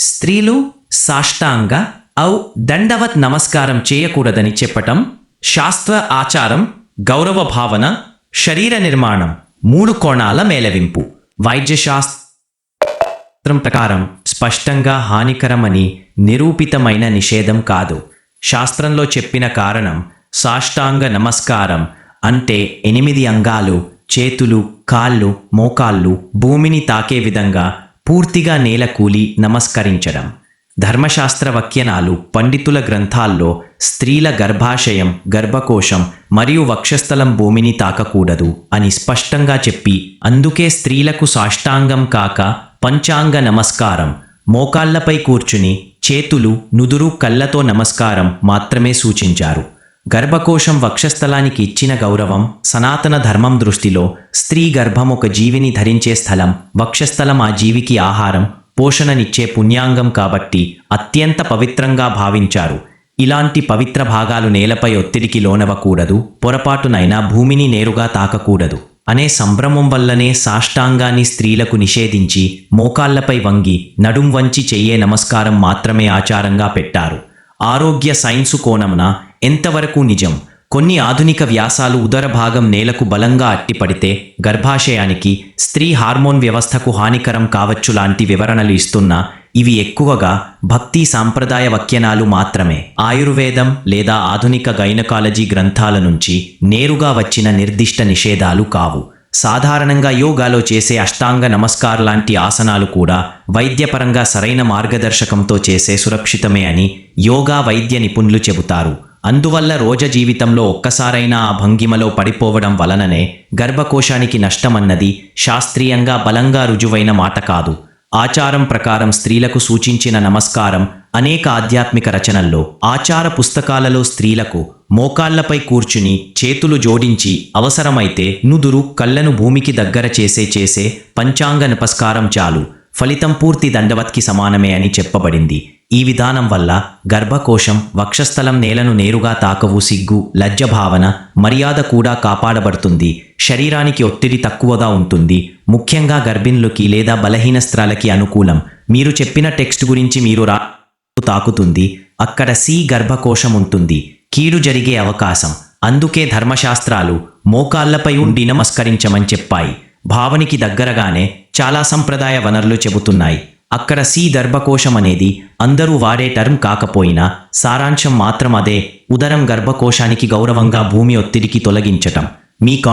స్త్రీలు సాష్టాంగ ఔ దండవత్ నమస్కారం చేయకూడదని చెప్పటం శాస్త్ర ఆచారం గౌరవ భావన శరీర నిర్మాణం మూడు కోణాల మేళవింపు వైద్యశాస్త్రం ప్రకారం స్పష్టంగా హానికరమని నిరూపితమైన నిషేధం కాదు. శాస్త్రంలో చెప్పిన కారణం సాష్టాంగ నమస్కారం అంటే ఎనిమిది అంగాలు చేతులు కాళ్ళు మోకాళ్ళు భూమిని తాకే విధంగా పూర్తిగా నేల కూలి నమస్కరించడం. ధర్మశాస్త్ర వక్యనాలు పండితుల గ్రంథాల్లో స్త్రీల గర్భాశయం గర్భకోశం మరియు వక్షస్థలం భూమిని తాకకూడదు అని స్పష్టంగా చెప్పి అందుకే స్త్రీలకు సాష్టాంగం కాక పంచాంగ నమస్కారం మోకాళ్ళపై కూర్చుని చేతులు నుదురు కళ్ళతో నమస్కారం మాత్రమే సూచించారు. గర్భకోశం వక్షస్థలానికి ఇచ్చిన గౌరవం సనాతన ధర్మం దృష్టిలో స్త్రీ గర్భం ఒక జీవిని ధరించే స్థలం వక్షస్థలం ఆ జీవికి ఆహారం పోషణనిచ్చే పుణ్యాంగం కాబట్టి అత్యంత పవిత్రంగా భావించారు. ఇలాంటి పవిత్ర భాగాలు నేలపై ఒత్తిడికి లోనవకూడదు పొరపాటునైనా భూమిని నేరుగా తాకకూడదు. అనే సంభ్రమం వల్లనే సాష్టాంగాన్ని స్త్రీలకు నిషేధించి మోకాళ్ళపై వంగి నడుం వంచి చెయ్యే నమస్కారం మాత్రమే ఆచారంగా పెట్టారు. ఆరోగ్య సైన్సు కోణమున ఎంతవరకు నిజం? కొన్ని ఆధునిక వ్యాసాలు ఉదర భాగం నేలకు బలంగా అట్టిపడితే గర్భాశయానికి స్త్రీ హార్మోన్ వ్యవస్థకు హానికరం కావచ్చు లాంటి వివరణలు ఇస్తున్నా ఇవి ఎక్కువగా భక్తి సాంప్రదాయ వక్యనాలు మాత్రమే. ఆయుర్వేదం లేదా ఆధునిక గైనకాలజీ గ్రంథాల నుంచి నేరుగా వచ్చిన నిర్దిష్ట నిషేధాలు కావు. సాధారణంగా యోగాలో చేసే అష్టాంగ నమస్కార్ లాంటి ఆసనాలు కూడా వైద్యపరంగా సరైన మార్గదర్శకంతో చేసే సురక్షితమే అని యోగా వైద్య నిపుణులు చెబుతారు. అందువల్ల రోజ జీవితంలో ఒక్కసారైనా ఆ భంగిమలో పడిపోవడం వలననే గర్భకోశానికి నష్టమన్నది శాస్త్రీయంగా బలంగా రుజువైన మాట కాదు. ఆచారం ప్రకారం స్త్రీలకు సూచించిన నమస్కారం అనేక ఆధ్యాత్మిక రచనల్లో ఆచార పుస్తకాలలో స్త్రీలకు మోకాళ్ళపై కూర్చుని చేతులు జోడించి అవసరమైతే నుదురు కళ్ళను భూమికి దగ్గర చేసే చేసే పంచాంగ నమస్కారం చాలు. ఫలితం పూర్తి దండవత్కి సమానమే అని చెప్పబడింది. ఈ విధానం వల్ల గర్భకోశం వక్షస్థలం నేలను నేరుగా తాకవు సిగ్గు లజ్జ భావన మర్యాద కూడా కాపాడబడుతుంది. శరీరానికి ఒత్తిడి తక్కువగా ఉంటుంది. ముఖ్యంగా గర్భిణులకి లేదా బలహీన స్త్రాలకి అనుకూలం. మీరు చెప్పిన టెక్స్ట్ గురించి మీరు రా తాకుతుంది. అక్కడ సి గర్భకోశం ఉంటుంది. కీడు జరిగే అవకాశం. అందుకే ధర్మశాస్త్రాలు మోకాళ్ళపై ఉండి నమస్కరించమని చెప్పాయి. భావనికి దగ్గరగానే చాలా సంప్రదాయ వనరులు చెబుతున్నాయి. అక్కడ సి గర్భకోశం అనేది అందరూ వాడే టర్మ్ కాకపోయినా సారాంశం మాత్రం అదే ఉదరం గర్భకోశానికి గౌరవంగా భూమి ఒత్తిడికి తొలగించటం. మీ కా